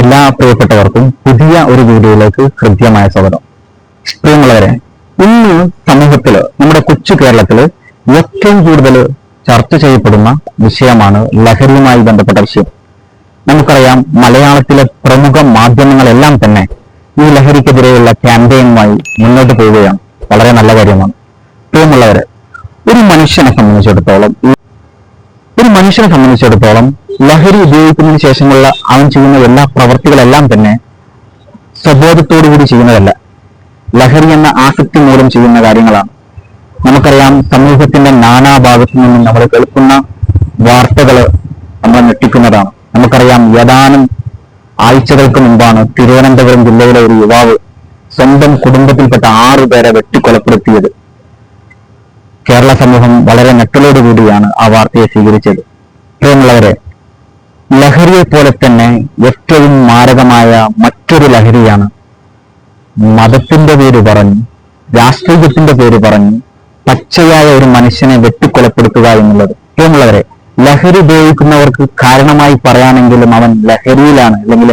എല്ലാ പ്രിയപ്പെട്ടവർക്കും പുതിയ ഒരു വീഡിയോയിലേക്ക് ഹൃദ്യമായ സ്വാഗതം. പ്രിയമുള്ളവരെ ഇന്ന് സമൂഹത്തിൽ നമ്മുടെ കൊച്ചു കേരളത്തിൽ ഏറ്റവും കൂടുതൽ ചർച്ച ചെയ്യപ്പെടുന്ന വിഷയമാണ് ലഹരിയുമായി ബന്ധപ്പെട്ട വിഷയം. നമുക്കറിയാം മലയാളത്തിലെ പ്രമുഖ മാധ്യമങ്ങളെല്ലാം തന്നെ ഈ ലഹരിക്കെതിരെയുള്ള ക്യാമ്പയിനുമായി മുന്നോട്ട് പോവുകയാണ്. വളരെ നല്ല കാര്യമാണ്. പ്രിയമുള്ളവരെ ഒരു മനുഷ്യനെ സംബന്ധിച്ചിടത്തോളം മനുഷ്യനെ സംബന്ധിച്ചിടത്തോളം ലഹരി ഉപയോഗിക്കുന്നതിന് ശേഷമുള്ള അവൻ ചെയ്യുന്ന എല്ലാ പ്രവർത്തികളെല്ലാം തന്നെ സ്വബോധത്തോടുകൂടി ചെയ്യുന്നതല്ല. ലഹരി എന്ന ആസക്തി മൂലം ചെയ്യുന്ന കാര്യങ്ങളാണ്. നമുക്കറിയാം സമൂഹത്തിന്റെ നാനാഭാഗത്തു നിന്നും നമ്മൾ കേൾക്കുന്ന വാർത്തകൾ നമ്മൾ ഞെട്ടിക്കുന്നതാണ്. നമുക്കറിയാം ഏതാനും ആഴ്ചകൾക്ക് മുമ്പാണ് തിരുവനന്തപുരം ജില്ലയിലെ ഒരു യുവാവ് സ്വന്തം കുടുംബത്തിൽപ്പെട്ട ആറു പേരെ വെട്ടിക്കൊലപ്പെടുത്തിയത്. കേരള സമൂഹം വളരെ ഞെട്ടലോടുകൂടിയാണ് ആ വാർത്തയെ സ്വീകരിച്ചത്. പ്രിയമുള്ളവരെ ലഹരിയെ പോലെ തന്നെ ഏറ്റവും മാരകമായ മറ്റൊരു ലഹരിയാണ് മതത്തിന്റെ പേര് പറഞ്ഞ് രാഷ്ട്രീയത്തിന്റെ പേര് പറഞ്ഞ് പച്ചയായ ഒരു മനുഷ്യനെ വെട്ടിക്കൊലപ്പെടുത്തുക എന്നുള്ളത്. പ്രിയമുള്ളവരെ ലഹരി ഉപയോഗിക്കുന്നവർക്ക് കാരണമായി പറയാമെങ്കിലും അവൻ ലഹരിയിലാണ് അല്ലെങ്കിൽ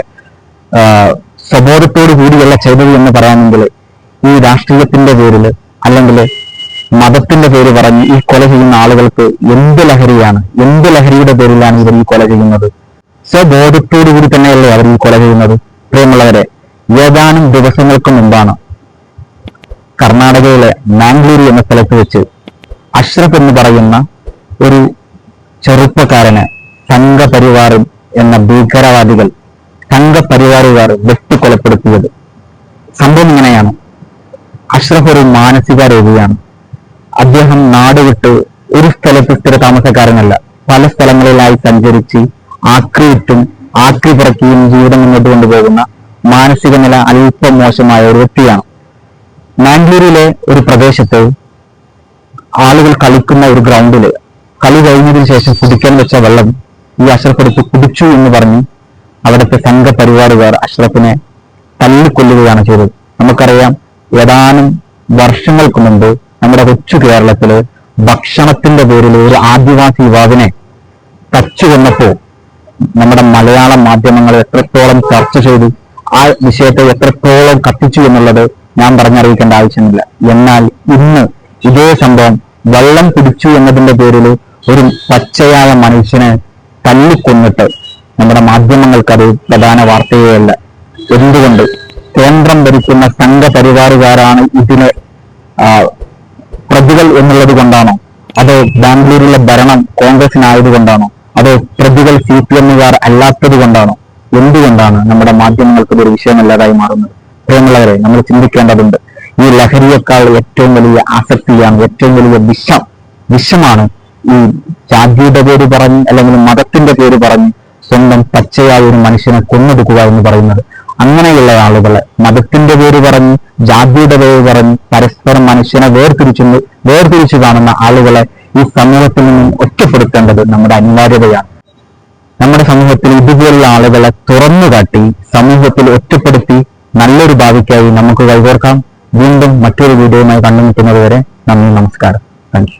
സ്വബോധത്തോട് കൂടിയല്ല ചെയ്തത് എന്ന് പറയാമെങ്കിൽ ഈ രാഷ്ട്രീയത്തിന്റെ പേരിൽ അല്ലെങ്കിൽ മതത്തിന്റെ പേര് പറഞ്ഞ് ഈ കൊല ചെയ്യുന്ന ആളുകൾക്ക് എന്ത് ലഹരിയാണ്? എന്ത് ലഹരിയുടെ പേരിലാണ് ഇവർ ഈ കൊല ചെയ്യുന്നത്? സ്വബോധത്തോടു കൂടി തന്നെയല്ലേ അവർ ഈ കൊല ചെയ്യുന്നത്? പ്രിയമുള്ളവരെ ഏതാനും ദിവസങ്ങൾക്ക് മുമ്പാണ് കർണാടകയിലെ മാംഗ്ലൂരു എന്ന സ്ഥലത്ത് വെച്ച് അഷ്റഫ് എന്ന് പറയുന്ന ഒരു ചെറുപ്പക്കാരനെ സംഘപരിവാറും എന്ന ഭീകരവാദികൾ സംഘപരിവാറുകാർ വെട്ടിക്കൊലപ്പെടുത്തിയത്. സംഭവം ഇങ്ങനെയാണ്. അഷ്റഫ് ഒരു മാനസിക രോഗിയാണ് അദ്ദേഹം നാടുവിട്ട് ഒരു സ്ഥലത്ത് സ്ഥിര താമസക്കാരനല്ല പല സ്ഥലങ്ങളിലായി സഞ്ചരിച്ച് ആക്രിയിട്ടും ആക്രി പിറക്കിയും ജീവിതം മുന്നോട്ട് കൊണ്ടുപോകുന്ന മാനസിക നില അല്പം മോശമായ ഒരു വ്യക്തിയാണ്. മാംഗ്ലൂരിലെ ഒരു പ്രദേശത്ത് ആളുകൾ കളിക്കുന്ന ഒരു ഗ്രൗണ്ടിൽ കളി കഴിഞ്ഞതിന് ശേഷം കുടിക്കാൻ വെച്ച വെള്ളം ഈ അഷ്റഫെടുത്ത് കുടിച്ചു എന്ന് പറഞ്ഞ് അവിടുത്തെ സംഘപരിവാറുകാർ അഷ്റഫിനെ തല്ലിക്കൊല്ലുകയാണ് ചെയ്തത്. നമുക്കറിയാം ഏതാനും വർഷങ്ങൾക്ക് മുമ്പ് നമ്മുടെ കൊച്ചു കേരളത്തിൽ ഭക്ഷണത്തിന്റെ പേരിൽ ഒരു ആദിവാസി യുവാവിനെ തച്ചു നമ്മുടെ മലയാള മാധ്യമങ്ങൾ എത്രത്തോളം ചർച്ച ചെയ്തു ആ വിഷയത്തെ എത്രത്തോളം കത്തിച്ചു എന്നുള്ളത് ഞാൻ പറഞ്ഞറിയിക്കേണ്ട ആവശ്യമില്ല. എന്നാൽ ഇന്ന് ഇതേ സംഭവം വെള്ളം കുടിച്ചു എന്നതിന്റെ പേരിൽ ഒരു പച്ചയായ മനുഷ്യനെ തല്ലിക്കൊന്നിട്ട് നമ്മുടെ മാധ്യമങ്ങൾക്കത് പ്രധാന വാർത്തയല്ല എന്തുകൊണ്ട്? കേന്ദ്രം ഭരിക്കുന്ന സംഘപരിവാറുകാരാണ് ഇതിന് ആ, പ്രതികൾ എന്നുള്ളത് കൊണ്ടാണോ അതോ ബാംഗ്ലൂരിലെ ഭരണം കോൺഗ്രസിനായതുകൊണ്ടാണോ? അതോ പ്രതികൾ സി പി എമ്മുകാർ അല്ലാത്തത് കൊണ്ടാണോ എന്തുകൊണ്ടാണ് നമ്മുടെ മാധ്യമങ്ങൾക്ക് ഒരു വിഷയമല്ലാതായി മാറുന്നത്? പ്രിയമുള്ളവരെ നമ്മൾ ചിന്തിക്കേണ്ടതുണ്ട്. ഈ ലഹരിയേക്കാൾ ഏറ്റവും വലിയ ആസക്തിയാണ് ഏറ്റവും വലിയ വിഷം വിഷമാണ് ഈ ജാതിയുടെ പേര് പറഞ്ഞ് അല്ലെങ്കിൽ മതത്തിന്റെ പേര് പറഞ്ഞ് സ്വന്തം പച്ചയായ ഒരു മനുഷ്യനെ കൊന്നെടുക്കുക എന്ന് പറയുന്നത്. അങ്ങനെയുള്ള ആളുകളെ മതത്തിന്റെ പേര് പറഞ്ഞ് ജാതിയുടെ പേര് പറഞ്ഞ് പരസ്പരം മനുഷ്യനെ വേർതിരിച്ചു വേർതിരിച്ചു കാണുന്ന ആളുകളെ ഈ സമൂഹത്തിൽ നിന്നും ഒറ്റപ്പെടുത്തേണ്ടത് നമ്മുടെ അനിവാര്യതയാണ്. നമ്മുടെ സമൂഹത്തിൽ ഇതുപോലുള്ള ആളുകളെ തുറന്നു കാട്ടി സമൂഹത്തിൽ ഒറ്റപ്പെടുത്തി നല്ലൊരു ഭാവിക്കായി നമുക്ക് കൈകോർക്കാം. വീണ്ടും മറ്റൊരു വീഡിയോയുമായി കണ്ടുമുട്ടുന്നത് വരെ നന്ദി നമസ്കാരം. താങ്ക്